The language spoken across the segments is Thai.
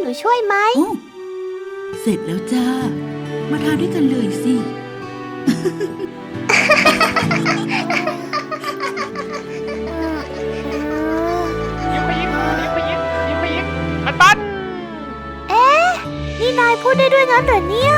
หนูช่วยไหม โอ้เสร็จแล้วจ้า มาทานด้วยกันเลยสิ ยิ้มไปยิ้มยิ้มไปยิ้มยิ้มไปยิ้มบันบันเอ๊ะนี่นายพูดได้ด้วยงั้นเหรอเนี่ย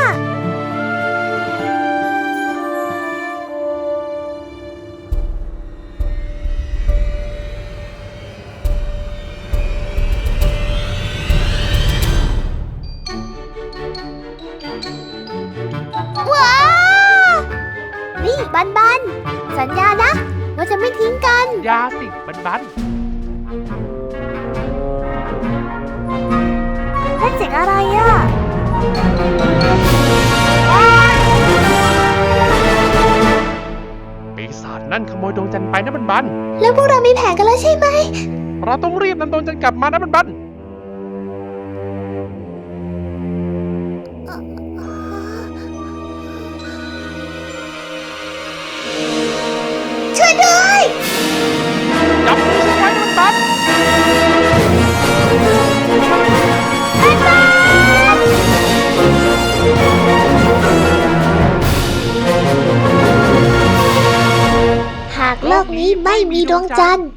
นี่บันบัน สัญญานะว่าจะไม่ทิ้งกัน ยาสิบันบันนั่นเสียงอะไรอะปีศาจนั่นขโมยดวงจันทร์ไปนะบันบัน แล้วพวกเรามีแผนกันแล้วใช่ไหม เราต้องรีบนำดวงจันทร์กลับมานะบันบัน ช่วยด้วยจับมือฉันไว้นะบันบันหากโลกนี้ไม่มีดวงจันทร์